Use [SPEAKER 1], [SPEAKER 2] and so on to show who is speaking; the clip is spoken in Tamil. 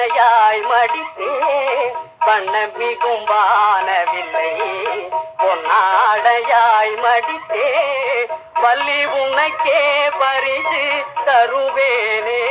[SPEAKER 1] மலையாய் மடித்தே வண்ணமிகும் வானவில்லை. பொன்னாடையாய் மடித்தே வள்ளி உனக்கே பரிசு தருவேனே.